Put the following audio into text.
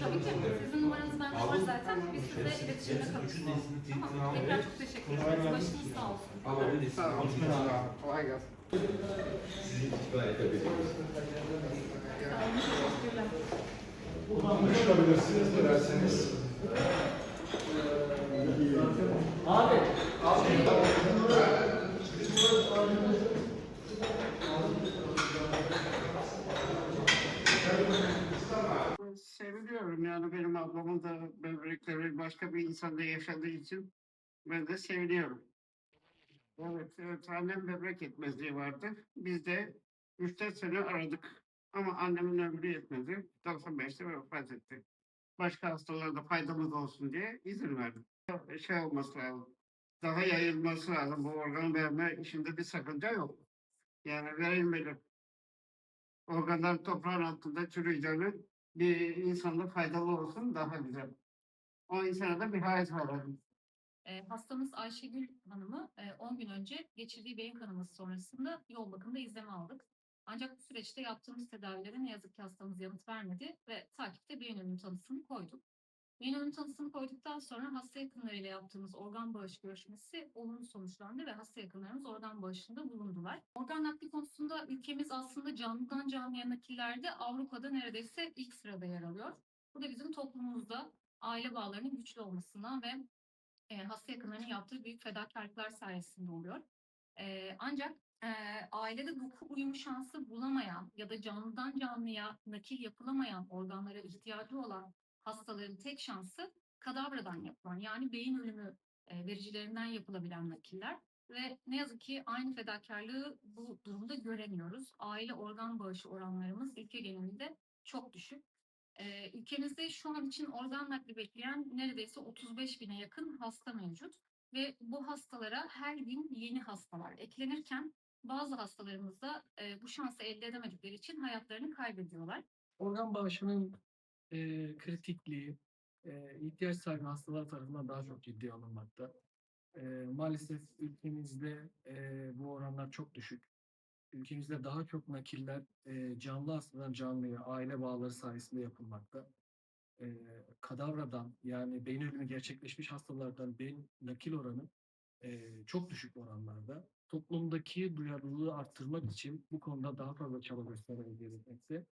Tabii ki. Sizin numaranız bende var zaten. Biz size iletişimde kalırız. Tamam. Tekrar çok teşekkür ederiz. Başınız sağ olsun. Sağ olun. Kolay gelsin. Konuşabilirsiniz dilerseniz. Seviniyorum yani benim ablamın da böbrekleri başka bir insanda yaşadığı için ben de seviniyorum. Evet, evet annem böbrek yetmezliği vardı. Biz de 3-4 sene aradık. Ama annemin ömrü yetmedi. 95'te vefat etti. Başka hastalarda faydamız olsun diye izin verdim. Şey olması lazım. Daha yayılması lazım. Bu organ verme işinde bir sakınca yok. Yani verilmeli. Organlar toprağın altında çürüyeceğini bir insanda faydalı olsun daha güzel. O insana da bir hayat verelim. E, hastamız Ayşegül Hanım'ı e, 10 gün önce geçirdiği beyin kanaması sonrasında yoğun bakımda izleme aldık. Ancak bu süreçte yaptığımız tedavilere ne yazık ki hastamız yanıt vermedi ve takipte beyin ölümü tanısını koyduk. Ölümü tanısını koyduktan sonra hasta yakınlarıyla yaptığımız organ bağış görüşmesi olumlu sonuçlandı ve hasta yakınlarımız organ bağışında bulundular. Organ nakli konusunda ülkemiz aslında canlıdan canlıya nakillerde Avrupa'da neredeyse ilk sırada yer alıyor. Bu da bizim toplumumuzda aile bağlarının güçlü olmasından ve e, hasta yakınlarının yaptığı büyük fedakarlıklar sayesinde oluyor. E, ancak e, ailede doku uyum şansı bulamayan ya da canlıdan canlıya nakil yapılamayan organlara ihtiyacı olan hastaların tek şansı kadavradan yapılan yani beyin ölümü e, vericilerinden yapılabilen nakiller ve ne yazık ki aynı fedakarlığı bu durumda göremiyoruz. Aile organ bağışı oranlarımız ülke genelinde çok düşük. Ee, ülkemizde şu an için organ nakli bekleyen neredeyse 35 bine yakın hasta mevcut. Ve bu hastalara her gün yeni hastalar eklenirken bazı hastalarımız da e, bu şansı elde edemedikleri için hayatlarını kaybediyorlar. organ bağışının e, kritikliği e, ihtiyaç sahibi hastalar tarafından daha çok ciddiye alınmakta. E, maalesef ülkemizde e, bu oranlar çok düşük. Ülkemizde daha çok nakiller e, canlı hastadan canlıya aile bağları sayesinde yapılmakta. E, kadavradan yani beyin ölümü gerçekleşmiş hastalardan beyin nakil oranı e, çok düşük oranlarda. Toplumdaki duyarlılığı arttırmak için bu konuda daha fazla çaba göstermemiz gerekmekte.